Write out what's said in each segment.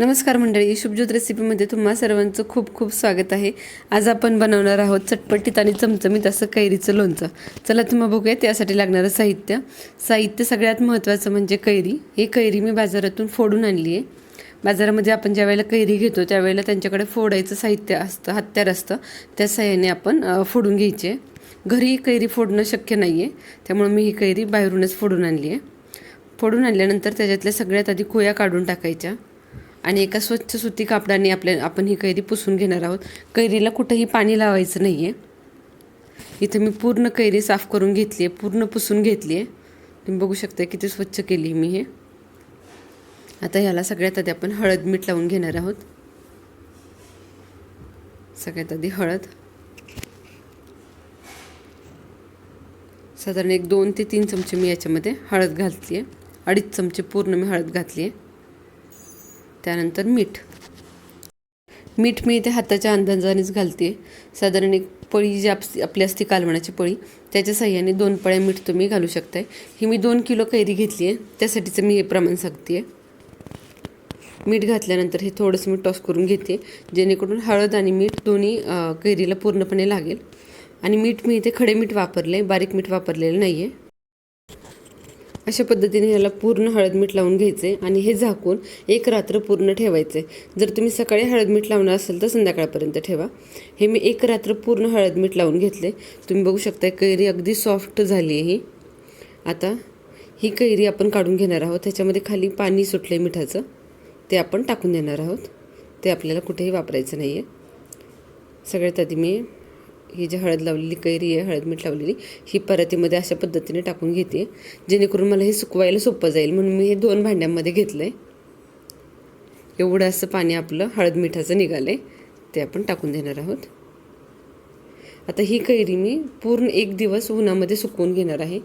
नमस्कार मंडळी शुभज्योत रेसिपीमध्ये तुम्हा सर्वांचं खूप खूप स्वागत आहे. आज आपण बनवणार आहोत चटपटीत आणि चमचमीत असं कैरीचं लोणचं. चला तुम्ही बघूया त्यासाठी लागणारं साहित्य. साहित्य सगळ्यात महत्त्वाचं म्हणजे कैरी. ही कैरी मी बाजारातून फोडून आणली आहे. बाजारामध्ये आपण ज्या वेळेला कैरी घेतो त्यावेळेला त्यांच्याकडे फोडायचं साहित्य असतं हत्यार असतं. त्या साह्याने आपण फोडून घ्यायचे. घरी कैरी फोडणं शक्य नाही आहे त्यामुळे मी ही कैरी बाहेरूनच फोडून आणली आहे. फोडून आणल्यानंतर त्याच्यातल्या सगळ्यात आधी कोया काढून टाकायच्या. आणि एका स्वच्छ सुती कापडाने आपल्या आपण ही कैरी पुसून घेणार आहोत. कैरीला कुठंही पाणी लावायचं नाही आहे इथं मी पूर्ण कैरी साफ करून घेतली आहे पूर्ण पुसून घेतली आहे. तुम्ही बघू शकता किती स्वच्छ केली मी हे. आता ह्याला सगळ्यात आधी आपण हळद मीठ लावून घेणार आहोत. सगळ्यात आधी हळद. साधारण एक दोन ते तीन चमचे मी याच्यामध्ये हळद घातली आहे. अडीच चमचे पूर्ण मी हळद घातली आहे. त्यानंतर मीठ. मीठ मी इथे हाताच्या अंदाजानेच घालते. साधारण एक पळी जी आप आपली असते कालवणाची पळी त्याच्या साह्याने दोन पळ्या मीठ तुम्ही घालू शकताय. ही मी दोन किलो कैरी घेतली आहे त्यासाठीचं मी हे प्रमाण सांगते आहे मीठ घातल्यानंतर हे थोडंसं मी टॉस करून घेते जेणेकरून हळद आणि मीठ दोन्ही कैरीला पूर्णपणे लागेल. आणि मीठ मी इथे खडे मीठ वापरले आहे बारीक मीठ वापरलेलं नाही आहे अशा पद्धतीने ह्याला पूर्ण हळद मीठ लावून घ्यायचे आणि हे झाकून एक रात्र पूर्ण ठेवायचे. जर तुम्ही सकाळी हळद मीठ लावणार असेल तर संध्याकाळपर्यंत ठेवा. हे मी एक रात्र पूर्ण हळद मीठ लावून घेतले. तुम्ही बघू शकता कैरी अगदी सॉफ्ट झाली आहे ही. आता ही कैरी आपण काढून घेणार आहोत. त्याच्यामध्ये खाली पाणी सुटलं आहे मिठाचं. ते आपण टाकून देणार आहोत. ते आपल्याला कुठेही वापरायचं नाही आहे सगळ्यात आधी मी ही जी हळद लावलेली कैरी आहे हळद मीठ लावलेली ही परतीमध्ये अशा पद्धतीने टाकून घेते. जेणेकरून मला हे सुकवायला सोपं जाईल. म्हणून मी हे दोन भांड्यांमध्ये घेतलं आहे एवढं असं पाणी आपलं हळद मिठाचं निघालं आहे ते आपण टाकून देणार आहोत. आता ही कैरी मी पूर्ण एक दिवस उन्हामध्ये सुकवून घेणार आहे.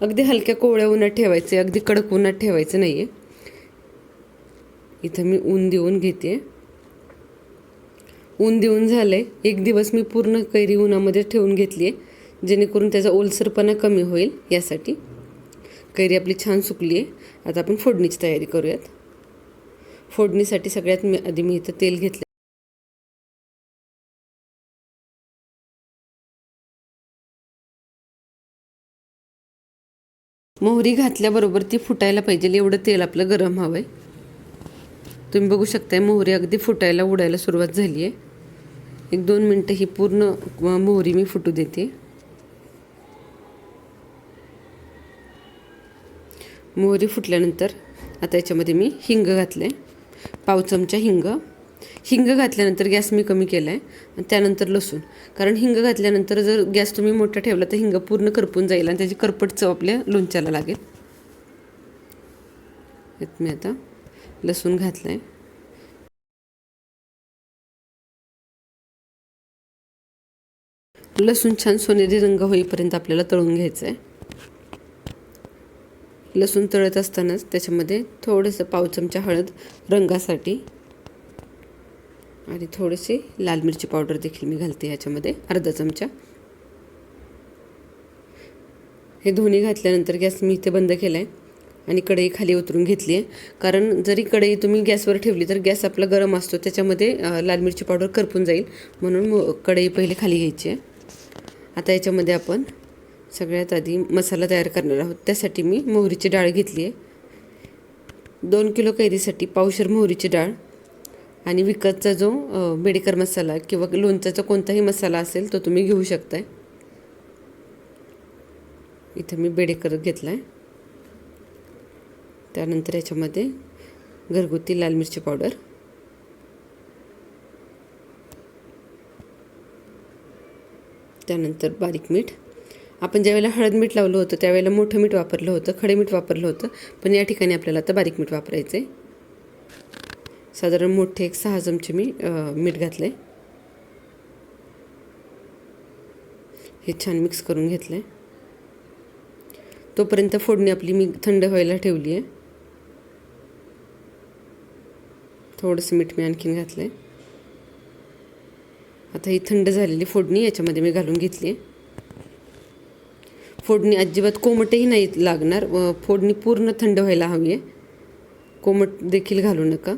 अगदी हलक्या कोवळ्या उन्हात ठेवायचे अगदी कडक उन्हात ठेवायचं नाही आहे इथं मी ऊन देऊन घेते. ऊन देऊन झालं आहे एक दिवस मी पूर्ण कैरी उन्हामध्ये ठेवून घेतली आहे जेणेकरून त्याचा ओलसरपणा कमी होईल यासाठी. कैरी आपली छान सुकली आहे आता आपण फोडणीची तयारी करूयात. फोडणीसाठी सगळ्यात मी आधी मी इथं तेल घेतलं मोहरी घातल्याबरोबर ती फुटायला पाहिजे एवढं तेल आपलं गरम हवं आहे तुम्ही बघू शकताय मोहरी अगदी फुटायला उडायला सुरुवात झाली आहे एक दोन मिनटं ही पूर्ण मोहरी मी फुटू देते. मोहरी फुटल्यानंतर आता याच्यामध्ये मी हिंग घातलं आहे पाव चमचा हिंग. हिंग घातल्यानंतर गॅस मी कमी केला आहे आणि त्यानंतर लसूण. कारण हिंग घातल्यानंतर जर गॅस तुम्ही मोठा ठेवला तर हिंग पूर्ण करपून जाईल आणि त्याची करपट चव आपल्या लोणच्याला लागेल. येत मी आता. लसूण घातलं आहे लसूण छान सोनेरी रंग होईपर्यंत आपल्याला तळून घ्यायचं आहे लसूण तळत असतानाच त्याच्यामध्ये थोडंसं पाव चमचा हळद रंगासाठी आणि थोडीशी लाल मिरची पावडर देखील मी घालते ह्याच्यामध्ये अर्धा चमचा. हे दोन्ही घातल्यानंतर गॅस मी इथे बंद केला आहे आणि कढई खाली उतरून घेतली आहे. कारण जरी कढई तुम्ही गॅसवर ठेवली तर गॅस आपला गरम असतो त्याच्यामध्ये लाल मिरची पावडर करपून जाईल. म्हणून मो- कढई पहिले खाली घ्यायची आहे. आता याच्यामध्ये आपण सगळ्यात आधी मसाला तयार करणार आहोत. त्यासाठी मी मोहरीची डाळ घेतली आहे. दोन किलो कैरीसाठी पावशर मोहरीची डाळ आणि विकतचा जो बेडेकर मसाला किंवा लोणचाचा कोणताही मसाला असेल तो तुम्ही घेऊ शकताय. इथं मी बेडेकर घेतला आहे त्यानंतर याच्यामध्ये घरगुती लाल मिरची पावडर. त्यानंतर बारीक मीठ. आपण ज्यावेळेला हळद मीठ लावलं होतं त्यावेळेला मोठं मीठ वापरलं होतं खडे मीठ वापरलं होतं पण या ठिकाणी आपल्याला आता बारीक मीठ वापरायचं आहे साधारण मोठे एक सहा चमचे मी मीठ घातलं आहे हे छान मिक्स करून घेतलं आहे तोपर्यंत फोडणी आपली मी थंड व्हायला ठेवली आहे थोडंसं मीठ मी आणखीन घातलं आहे आता ही थंड झालेली फोडणी याच्यामध्ये मी घालून घेतली. आहे फोडणी अजिबात कोमटही नाही लागणार. फोडणी पूर्ण थंड व्हायला हवी आहे. कोमट देखील घालू नका.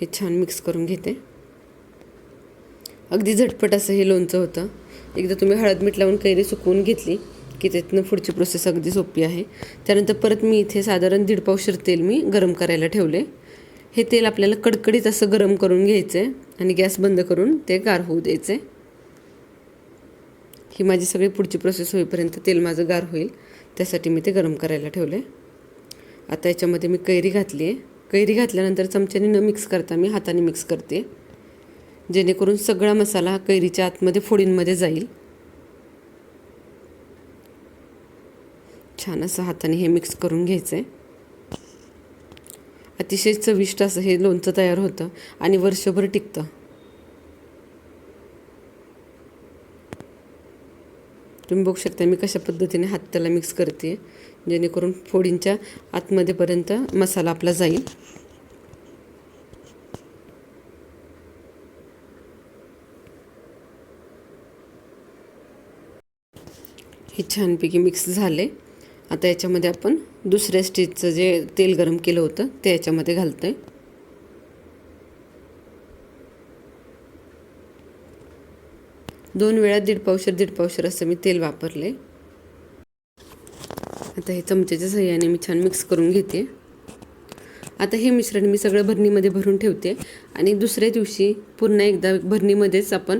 हे छान मिक्स करून घेते. अगदी झटपट असं हे लोणचं होतं. एकदा तुम्ही हळद मीठ लावून कैरी सुकवून घेतली. की त्यातनं पुढची प्रोसेस अगदी सोपी आहे. त्यानंतर परत मी इथे साधारण दीड पावशेर तेल मी गरम करायला ठेवले. हे तेल आपल्याला कडकडीत असं गरम करून घ्यायचं आहे आणि गॅस बंद करून ते गार होऊ द्यायचे ही माझी सगळी पुढची प्रोसेस होईपर्यंत तेल माझं गार होईल. त्यासाठी मी ते गरम करायला ठेवले. आता याच्यामध्ये मी कैरी घातली आहे. कैरी घातल्यानंतर चमच्याने न मिक्स करता मी हाताने मिक्स करते. जेणेकरून सगळा मसाला हा कैरीच्या आतमध्ये फोडींमध्ये जाईल. छान असं हाताने हे मिक्स करून घ्यायचं आहे अतिशय चविष्ट असं हे लोणचं तयार होतं आणि वर्षभर टिकतं. तुम्ही बघू शकता मी कशा पद्धतीने हात त्याला मिक्स करते जेणेकरून फोडींच्या आतमध्येपर्यंत मसाला आपला जाईल. हे छानपैकी मिक्स झाले आता याच्यामध्ये आपण दुसऱ्या स्टेजचं जे तेल गरम केलं होतं ते याच्यामध्ये घालतं आहे दोन वेळा दीड पावशर दीड पावशर असं मी तेल वापरले आता हे चमच्याच्या सहाय्याने मी छान मिक्स करून घेते. आता हे मिश्रण मी सगळं भरणीमध्ये भरून ठेवते. आणि दुसऱ्या दिवशी पुन्हा एकदा भरणीमध्येच आपण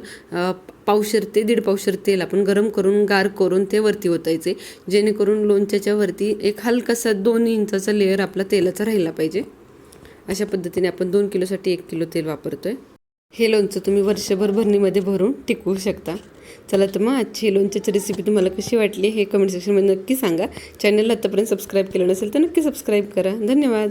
पावशर ते दीड पावशर तेल आपण गरम करून गार करून ते वरती ओतायचे. जेणेकरून लोणच्याच्या वरती एक हलकासा दोन इंचाचा लेअर आपला तेलाचा राहिला पाहिजे. अशा पद्धतीने आपण दोन किलोसाठी एक किलो तेल वापरतोय. हे लोणचं तुम्ही वर्षभर भरणीमध्ये भरून टिकवू शकता. चला तर मग आजची लोणच्याची रेसिपी तुम्हाला कशी वाटली हे कमेंट सेक्शनमध्ये नक्की सांगा. चॅनलला आतापर्यंत सबस्क्राईब केलं नसेल तर नक्की सबस्क्राईब करा. धन्यवाद.